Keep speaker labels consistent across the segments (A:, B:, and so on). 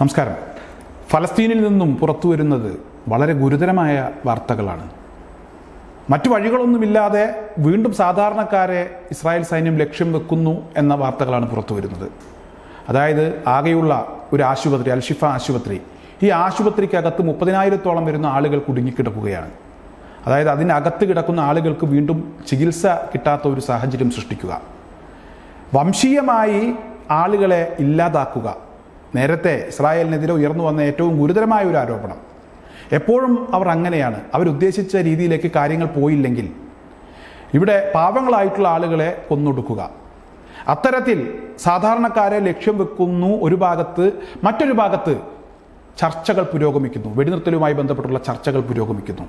A: നമസ്കാരം. ഫലസ്തീനിൽ നിന്നും പുറത്തു വരുന്നത് വളരെ ഗുരുതരമായ വാർത്തകളാണ്. മറ്റു വഴികളൊന്നുമില്ലാതെ വീണ്ടും സാധാരണക്കാരെ ഇസ്രായേൽ സൈന്യം ലക്ഷ്യം വെക്കുന്നു എന്ന വാർത്തകളാണ് പുറത്തു വരുന്നത്. അതായത് ആകെയുള്ള ഒരു ആശുപത്രി അൽഷിഫ ആശുപത്രി ഈ ആശുപത്രിക്കകത്ത് മുപ്പതിനായിരത്തോളം വരുന്ന ആളുകൾ കുടുങ്ങിക്കിടക്കുകയാണ്. അതായത് അതിനകത്ത് കിടക്കുന്ന ആളുകൾക്ക് വീണ്ടും ചികിത്സ കിട്ടാത്ത ഒരു സാഹചര്യം സൃഷ്ടിക്കുക. വംശീയമായി ആളുകളെ ഇല്ലാതാക്കുക. നേരത്തെ ഇസ്രായേലിനെതിരെ ഉയർന്നു വന്ന ഏറ്റവും ഗുരുതരമായ ഒരു ആരോപണം. എപ്പോഴും അവർ അങ്ങനെയാണ്. അവരുദ്ദേശിച്ച രീതിയിലേക്ക് കാര്യങ്ങൾ പോയില്ലെങ്കിൽ ഇവിടെ പാവങ്ങളായിട്ടുള്ള ആളുകളെ കൊന്നൊടുക്കുക. അത്തരത്തിൽ സാധാരണക്കാരെ ലക്ഷ്യം വെക്കുന്നു ഒരു ഭാഗത്ത് മറ്റൊരു ഭാഗത്ത് ചർച്ചകൾ പുരോഗമിക്കുന്നു. വെടിനിർത്തലുമായി ബന്ധപ്പെട്ടുള്ള ചർച്ചകൾ പുരോഗമിക്കുന്നു.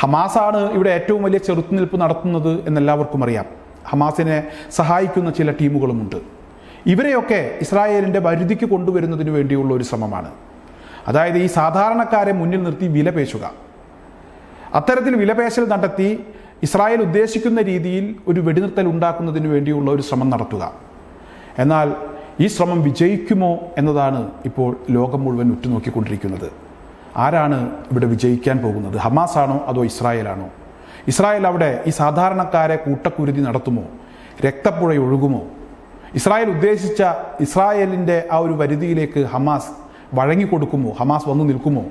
A: ഹമാസാണ് ഇവിടെ ഏറ്റവും വലിയ ചെറുത്തുനിൽപ്പ് നടത്തുന്നത് എന്നെല്ലാവർക്കും അറിയാം. ഹമാസിനെ സഹായിക്കുന്ന ചില ടീമുകളുമുണ്ട്. ഇവരെയൊക്കെ ഇസ്രായേലിന്റെ വരുതിക്ക് കൊണ്ടുവരുന്നതിന് വേണ്ടിയുള്ള ഒരു ശ്രമമാണ്. അതായത് ഈ സാധാരണക്കാരെ മുന്നിൽ നിർത്തി വിലപേശുക അത്തരത്തിൽ വിലപേശൽ നടത്തി ഇസ്രായേൽ ഉദ്ദേശിക്കുന്ന രീതിയിൽ ഒരു വെടിനിർത്തൽ ഉണ്ടാക്കുന്നതിന് വേണ്ടിയുള്ള ഒരു ശ്രമം നടത്തുക. എന്നാൽ ഈ ശ്രമം വിജയിക്കുമോ എന്നതാണ് ഇപ്പോൾ ലോകം മുഴുവൻ ഉറ്റുനോക്കിക്കൊണ്ടിരിക്കുന്നത്. ആരാണ് ഇവിടെ വിജയിക്കാൻ പോകുന്നത്? ഹമാസ് ആണോ അതോ ഇസ്രായേലാണോ? ഇസ്രായേൽ അവിടെ ഈ സാധാരണക്കാരെ കൂട്ടക്കുരുതി നടത്തുമോ? രക്തപ്പുഴ ഒഴുകുമോ ഇസ്രായേൽ ഉദ്ദേശിച്ച ഇസ്രായേലിന്റെ ആ ഒരു വരുതിയിലേക്ക് ഹമാസ് വഴങ്ങിക്കൊടുക്കുമോ ഹമാസ് വന്നു നിൽക്കുമോ?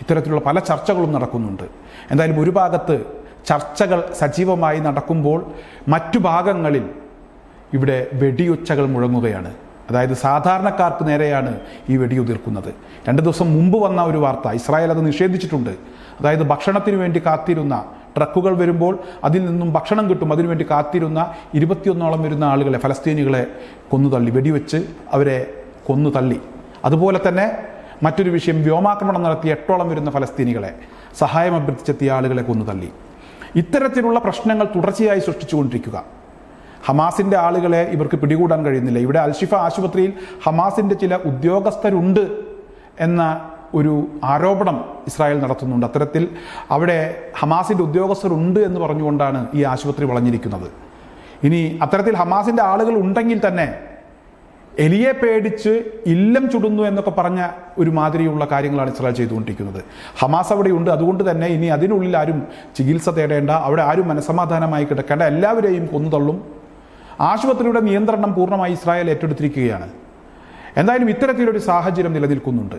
A: ഇത്തരത്തിലുള്ള പല ചർച്ചകളും നടക്കുന്നുണ്ട്. എന്തായാലും ഒരു ഭാഗത്ത് ചർച്ചകൾ സജീവമായി നടക്കുമ്പോൾ മറ്റു ഭാഗങ്ങളിൽ ഇവിടെ വെടിയൊച്ചകൾ മുഴങ്ങുകയാണ്. അതായത് സാധാരണക്കാർക്ക് നേരെയാണ് ഈ വെടിയുതിർക്കുന്നത്. രണ്ട് ദിവസം മുമ്പ് വന്ന ഒരു വാർത്ത ഇസ്രായേൽ അത് നിഷേധിച്ചിട്ടുണ്ട്. അതായത് ഭക്ഷണത്തിന് വേണ്ടി കാത്തിരുന്ന ട്രക്കുകൾ വരുമ്പോൾ അതിൽ നിന്നും ഭക്ഷണം കിട്ടും. അതിനുവേണ്ടി കാത്തിരുന്ന ഇരുപത്തിയൊന്നോളം വരുന്ന ആളുകളെ ഫലസ്തീനികളെ കൊന്നു തള്ളി വെടിവെച്ച് അവരെ കൊന്നു തള്ളി അതുപോലെ തന്നെ മറ്റൊരു വിഷയം വ്യോമാക്രമണം നടത്തിയ എട്ടോളം വരുന്ന ഫലസ്തീനികളെ സഹായം അഭ്യർത്ഥിച്ചെത്തിയ ആളുകളെ കൊന്നു തള്ളി ഇത്തരത്തിലുള്ള പ്രശ്നങ്ങൾ തുടർച്ചയായി സൃഷ്ടിച്ചുകൊണ്ടിരിക്കുക. ഹമാസിന്റെ ആളുകളെ ഇവർക്ക് പിടികൂടാൻ കഴിയുന്നില്ല. ഇവിടെ അൽഷിഫ ആശുപത്രിയിൽ ഹമാസിന്റെ ചില ഉദ്യോഗസ്ഥരുണ്ട് എന്ന ഒരു ആരോപണം ഇസ്രായേൽ നടത്തുന്നുണ്ട്. അത്തരത്തിൽ അവിടെ ഹമാസിന്റെ ഉദ്യോഗസ്ഥരുണ്ട് എന്ന് പറഞ്ഞുകൊണ്ടാണ് ഈ ആശുപത്രി വളഞ്ഞിരിക്കുന്നത്. ഇനി അത്തരത്തിൽ ഹമാസിന്റെ ആളുകൾ ഉണ്ടെങ്കിൽ തന്നെ എലിയെ പേടിച്ച് ഇല്ലം ചുടുന്നു എന്നൊക്കെ പറഞ്ഞ ഒരു മാതിരിയുള്ള കാര്യങ്ങളാണ് ഇസ്രായേൽ ചെയ്തുകൊണ്ടിരിക്കുന്നത്. ഹമാസ് അവിടെയുണ്ട് അതുകൊണ്ട് തന്നെ ഇനി അതിനുള്ളിൽ ആരും ചികിത്സ തേടേണ്ട അവിടെ ആരും മനസമാധാനമായി കിടക്കേണ്ട എല്ലാവരെയും കൊന്നുതള്ളും. ആശുപത്രിയുടെ നിയന്ത്രണം പൂർണമായി ഇസ്രായേൽ ഏറ്റെടുത്തിരിക്കുകയാണ്. എന്തായാലും ഇത്തരത്തിലൊരു സാഹചര്യം നിലനിൽക്കുന്നുണ്ട്.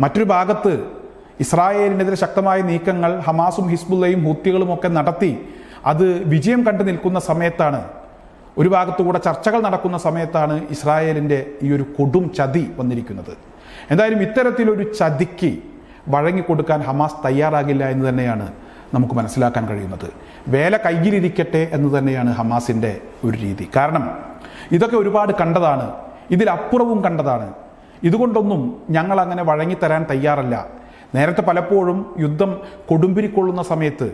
A: മറ്റൊരു ഭാഗത്ത് ഇസ്രായേലിനെതിരെ ശക്തമായ നീക്കങ്ങൾ ഹമാസും ഹിസ്ബുള്ളയും ഹൂത്തികളും ഒക്കെ നടത്തി അത് വിജയം കണ്ടു നിൽക്കുന്ന സമയത്താണ് ഒരു ഭാഗത്തുകൂടെ ചർച്ചകൾ നടക്കുന്ന സമയത്താണ് ഇസ്രായേലിന്റെ ഈ ഒരു കൊടും ചതി വന്നിരിക്കുന്നത്. എന്തായാലും ഇത്തരത്തിലൊരു ചതിക്ക് വഴങ്ങിക്കൊടുക്കാൻ ഹമാസ് തയ്യാറാകില്ല എന്ന് തന്നെയാണ് നമുക്ക് മനസ്സിലാക്കാൻ കഴിയുന്നത്. വേല കയ്യിലിരിക്കട്ടെ എന്ന് തന്നെയാണ് ഹമാസിന്റെ ഒരു രീതി. കാരണം ഇതൊക്കെ ഒരുപാട് കണ്ടതാണ് ഇതിലപ്പുറവും കണ്ടതാണ്. ഇതുകൊണ്ടൊന്നും ഞങ്ങൾ അങ്ങനെ വഴങ്ങിത്തരാൻ തയ്യാറല്ല. നേരത്തെ പലപ്പോഴും യുദ്ധം കൊടുമ്പിരിക്കൊള്ളുന്ന സമയത്ത്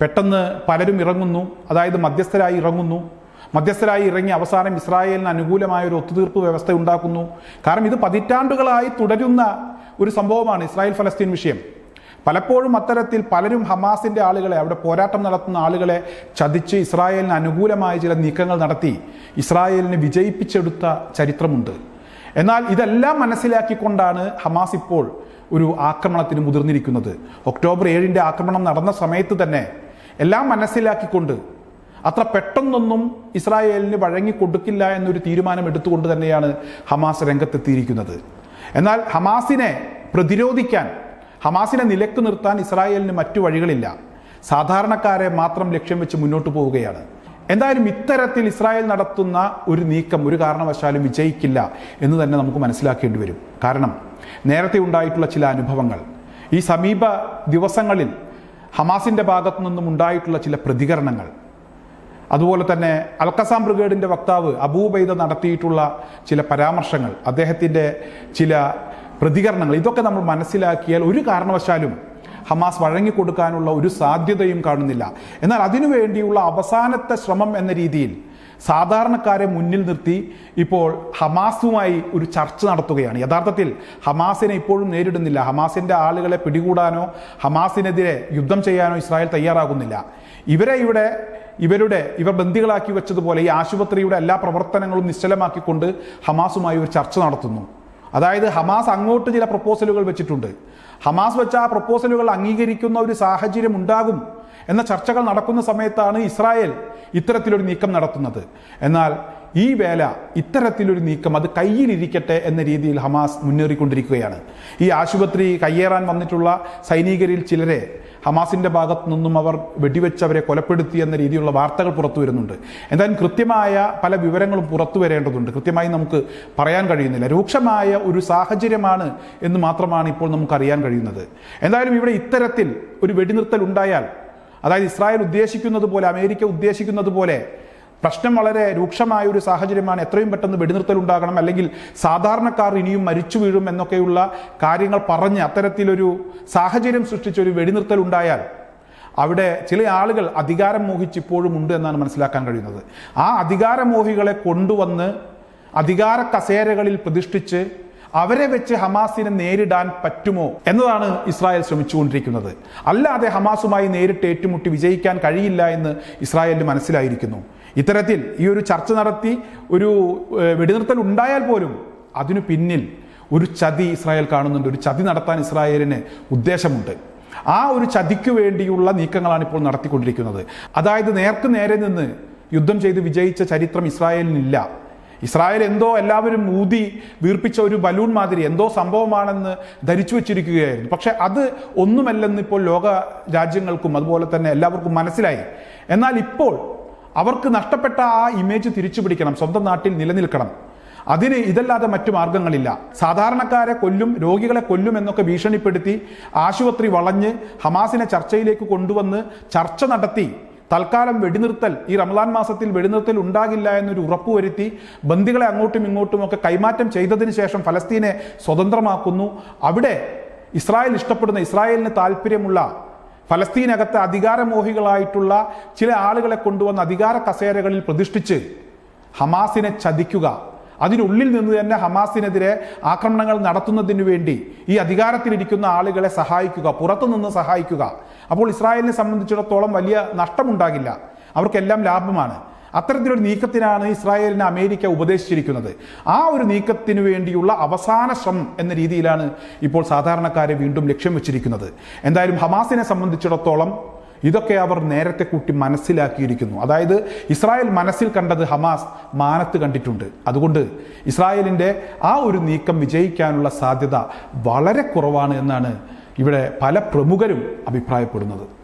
A: പെട്ടെന്ന് പലരും ഇറങ്ങുന്നു അതായത് മധ്യസ്ഥരായി ഇറങ്ങുന്നു. മധ്യസ്ഥരായി ഇറങ്ങി അവസാനം ഇസ്രായേലിന് അനുകൂലമായ ഒരു ഒത്തുതീർപ്പ് വ്യവസ്ഥ ഉണ്ടാക്കുന്നു. കാരണം ഇത് പതിറ്റാണ്ടുകളായി തുടരുന്ന ഒരു സംഭവമാണ് ഇസ്രായേൽ ഫലസ്തീൻ വിഷയം. പലപ്പോഴും അത്തരത്തിൽ പലരും ഹമാസിന്റെ ആളുകളെ അവിടെ പോരാട്ടം നടത്തുന്ന ആളുകളെ ചതിച്ച് ഇസ്രായേലിന് അനുകൂലമായ ചില നീക്കങ്ങൾ നടത്തി ഇസ്രായേലിനെ വിജയിപ്പിച്ചെടുത്ത ചരിത്രമുണ്ട്. എന്നാൽ ഇതെല്ലാം മനസ്സിലാക്കിക്കൊണ്ടാണ് ഹമാസ് ഇപ്പോൾ ഒരു ആക്രമണത്തിന് മുതിർന്നിരിക്കുന്നത്. ഒക്ടോബർ ഏഴിന്റെ ആക്രമണം നടന്ന സമയത്ത് തന്നെ എല്ലാം മനസ്സിലാക്കിക്കൊണ്ട് അത്ര പെട്ടെന്നൊന്നും ഇസ്രായേലിന് വഴങ്ങി കൊടുക്കില്ല എന്നൊരു തീരുമാനം എടുത്തുകൊണ്ട് തന്നെയാണ് ഹമാസ് രംഗത്തെത്തിയിരിക്കുന്നത്. എന്നാൽ ഹമാസിനെ പ്രതിരോധിക്കാൻ ഹമാസിനെ നിലയ്ക്ക് നിർത്താൻ ഇസ്രായേലിന് മറ്റു വഴികളില്ല. സാധാരണക്കാരെ മാത്രം ലക്ഷ്യം വെച്ച് മുന്നോട്ട് പോവുകയാണ്. എന്തായാലും ഇത്തരത്തിൽ ഇസ്രായേൽ നടത്തുന്ന ഒരു നീക്കം ഒരു കാരണവശാലും വിജയിക്കില്ല എന്ന് തന്നെ നമുക്ക് മനസ്സിലാക്കേണ്ടി വരും. കാരണം നേരത്തെ ഉണ്ടായിട്ടുള്ള ചില അനുഭവങ്ങൾ ഈ സമീപ ദിവസങ്ങളിൽ ഹമാസിന്റെ ഭാഗത്തു നിന്നും ഉണ്ടായിട്ടുള്ള ചില പ്രതികരണങ്ങൾ അതുപോലെ തന്നെ അൽക്കസാം ബ്രിഗേഡിന്റെ വക്താവ് അബൂബൈദ നടത്തിയിട്ടുള്ള ചില പരാമർശങ്ങൾ അദ്ദേഹത്തിന്റെ ചില പ്രതികരണങ്ങൾ ഇതൊക്കെ നമ്മൾ മനസ്സിലാക്കിയാൽ ഒരു കാരണവശാലും ഹമാസ് വഴങ്ങിക്കൊടുക്കാനുള്ള ഒരു സാധ്യതയും കാണുന്നില്ല. എന്നാൽ അതിനുവേണ്ടിയുള്ള അവസാനത്തെ ശ്രമം എന്ന രീതിയിൽ സാധാരണക്കാരെ മുന്നിൽ നിർത്തി ഇപ്പോൾ ഹമാസുമായി ഒരു ചർച്ച നടത്തുകയാണ്. യഥാർത്ഥത്തിൽ ഹമാസിനെ ഇപ്പോഴും നേരിടുന്നില്ല. ഹമാസിന്റെ ആളുകളെ പിടികൂടാനോ ഹമാസിനെതിരെ യുദ്ധം ചെയ്യാനോ ഇസ്രായേൽ തയ്യാറാകുന്നില്ല. ഇവരെ ഇവിടെ ഇവരുടെ ഇവർ ബന്ദികളാക്കി വെച്ചതുപോലെ ഈ ആശുപത്രിയുടെ എല്ലാ പ്രവർത്തനങ്ങളും നിശ്ചലമാക്കിക്കൊണ്ട് ഹമാസുമായി ഒരു ചർച്ച നടത്തുന്നു. അതായത് ഹമാസ് അങ്ങോട്ട് ചില പ്രപ്പോസലുകൾ വെച്ചിട്ടുണ്ട്. ഹമാസ് വെച്ച ആ പ്രപ്പോസലുകൾ അംഗീകരിക്കുന്ന ഒരു സാഹചര്യം ഉണ്ടാകും എന്ന ചർച്ചകൾ നടക്കുന്ന സമയത്താണ് ഇസ്രായേൽ ഇത്തരത്തിലൊരു നീക്കം നടത്തുന്നത്. എന്നാൽ ഈ വേല ഇത്തരത്തിലൊരു നീക്കം അത് കയ്യിലിരിക്കട്ടെ എന്ന രീതിയിൽ ഹമാസ് മുന്നേറിക്കൊണ്ടിരിക്കുകയാണ്. ഈ ആശുപത്രി കയ്യേറാൻ വന്നിട്ടുള്ള സൈനികരിൽ ചിലരെ ഹമാസിന്റെ ഭാഗത്തു നിന്നും അവർ വെടിവെച്ചവരെ കൊലപ്പെടുത്തി എന്ന രീതിയിലുള്ള വാർത്തകൾ പുറത്തു വരുന്നുണ്ട്. എന്തായാലും കൃത്യമായ പല വിവരങ്ങളും പുറത്തു വരേണ്ടതുണ്ട്. കൃത്യമായി നമുക്ക് പറയാൻ കഴിയുന്നില്ല. രൂക്ഷമായ ഒരു സാഹചര്യമാണ് എന്ന് മാത്രമാണ് ഇപ്പോൾ നമുക്ക് അറിയാൻ കഴിയുന്നത്. എന്തായാലും ഇവിടെ ഇത്തരത്തിൽ ഒരു വെടിനിർത്തൽ ഉണ്ടായാൽ അതായത് ഇസ്രായേൽ ഉദ്ദേശിക്കുന്നത് പോലെ അമേരിക്ക ഉദ്ദേശിക്കുന്നത് പോലെ പ്രശ്നം വളരെ രൂക്ഷമായ ഒരു സാഹചര്യമാണ് എത്രയും പെട്ടെന്ന് വെടിനിർത്തൽ ഉണ്ടാകണം അല്ലെങ്കിൽ സാധാരണക്കാർ ഇനിയും മരിച്ചു വീഴും എന്നൊക്കെയുള്ള കാര്യങ്ങൾ പറഞ്ഞ് അത്തരത്തിലൊരു സാഹചര്യം സൃഷ്ടിച്ചൊരു വെടിനിർത്തൽ ഉണ്ടായാൽ അവിടെ ചില ആളുകൾ അധികാരം മോഹിച്ച് ഇപ്പോഴും ഉണ്ട് എന്നാണ് മനസ്സിലാക്കാൻ കഴിയുന്നത്. ആ അധികാരമോഹികളെ കൊണ്ടുവന്ന് അധികാര കസേരകളിൽ പ്രതിഷ്ഠിച്ച് അവരെ വെച്ച് ഹമാസിനെ നേരിടാൻ പറ്റുമോ എന്നതാണ് ഇസ്രായേൽ ശ്രമിച്ചുകൊണ്ടിരിക്കുന്നത്. അല്ലാതെ ഹമാസുമായി നേരിട്ട് ഏറ്റുമുട്ടി വിജയിക്കാൻ കഴിയില്ല എന്ന് ഇസ്രായേലിന് മനസ്സിലായിരിക്കുന്നു. ഇത്തരത്തിൽ ഈ ഒരു ചർച്ച നടത്തി ഒരു വെടിനിർത്തൽ ഉണ്ടായാൽ പോലും അതിനു പിന്നിൽ ഒരു ചതി ഇസ്രായേൽ കാണുന്നുണ്ട്. ഒരു ചതി നടത്താൻ ഇസ്രായേലിന് ഉദ്ദേശമുണ്ട്. ആ ഒരു ചതിക്ക് വേണ്ടിയുള്ള നീക്കങ്ങളാണ് ഇപ്പോൾ നടത്തിക്കൊണ്ടിരിക്കുന്നത്. അതായത് നേർക്ക് നേരെ നിന്ന് യുദ്ധം ചെയ്ത് വിജയിച്ച ചരിത്രം ഇസ്രായേലിനില്ല. ഇസ്രായേൽ എന്തോ എല്ലാവരും ഊതി വീർപ്പിച്ച ഒരു ബലൂൺ മാതിരി എന്തോ സംഭവമാണെന്ന് ധരിച്ചു വെച്ചിരിക്കുകയായിരുന്നു. പക്ഷെ അത് ഒന്നുമല്ലെന്ന് ഇപ്പോൾ ലോക രാജ്യങ്ങൾക്കും അതുപോലെ തന്നെ എല്ലാവർക്കും മനസ്സിലായി. എന്നാൽ ഇപ്പോൾ അവർക്ക് നഷ്ടപ്പെട്ട ആ ഇമേജ് തിരിച്ചു പിടിക്കണം സ്വന്തം നാട്ടിൽ നിലനിൽക്കണം. അതിന് ഇതല്ലാതെ മറ്റു മാർഗങ്ങളില്ല. സാധാരണക്കാരെ കൊല്ലും രോഗികളെ കൊല്ലും എന്നൊക്കെ ഭീഷണിപ്പെടുത്തി ആശുപത്രി വളഞ്ഞ് ഹമാസിനെ ചർച്ചയിലേക്ക് കൊണ്ടുവന്ന് ചർച്ച നടത്തി. തൽക്കാലം വെടിനിർത്തൽ ഈ റമദാൻ മാസത്തിൽ വെടിനിർത്തൽ ഉണ്ടാകില്ല എന്നൊരു ഉറപ്പുവരുത്തി ബന്ദികളെ അങ്ങോട്ടും ഇങ്ങോട്ടും ഒക്കെ കൈമാറ്റം ചെയ്തതിന് ശേഷം ഫലസ്തീനെ സ്വതന്ത്രമാക്കുന്നു. അവിടെ ഇസ്രായേൽ ഇഷ്ടപ്പെടുന്ന ഇസ്രായേലിന് താല്പര്യമുള്ള ഫലസ്തീനകത്തെ അധികാരമോഹികളായിട്ടുള്ള ചില ആളുകളെ കൊണ്ടുവന്ന അധികാര കസേരകളിൽ പ്രതിഷ്ഠിച്ച് ഹമാസിനെ ചതിക്കുക. അതിനുള്ളിൽ നിന്ന് തന്നെ ഹമാസിനെതിരെ ആക്രമണങ്ങൾ നടത്തുന്നതിന് വേണ്ടി ഈ അധികാരത്തിലിരിക്കുന്ന ആളുകളെ സഹായിക്കുക പുറത്തുനിന്ന് സഹായിക്കുക. അപ്പോൾ ഇസ്രായേലിനെ സംബന്ധിച്ചിടത്തോളം വലിയ നഷ്ടമുണ്ടാകില്ല. അവർക്കെല്ലാം ലാഭമാണ്. അത്തരത്തിലൊരു നീക്കത്തിനാണ് ഇസ്രായേലിനെ അമേരിക്ക ഉപദേശിച്ചിരിക്കുന്നത്. ആ ഒരു നീക്കത്തിന് വേണ്ടിയുള്ള അവസാന ശ്രമം എന്ന രീതിയിലാണ് ഇപ്പോൾ സാധാരണക്കാരെ വീണ്ടും ലക്ഷ്യം വെച്ചിരിക്കുന്നത്. എന്തായാലും ഹമാസിനെ സംബന്ധിച്ചിടത്തോളം ഇതൊക്കെ അവർ നേരത്തെ കൂട്ടി മനസ്സിലാക്കിയിരിക്കുന്നു. അതായത് ഇസ്രായേൽ മനസ്സിൽ കണ്ടത് ഹമാസ് മാനത്ത് കണ്ടിട്ടുണ്ട്. അതുകൊണ്ട് ഇസ്രായേലിന്റെ ആ ഒരു നീക്കം വിജയിക്കാനുള്ള സാധ്യത വളരെ കുറവാണ് എന്നാണ് ഇവിടെ പല പ്രമുഖരും അഭിപ്രായപ്പെടുന്നത്.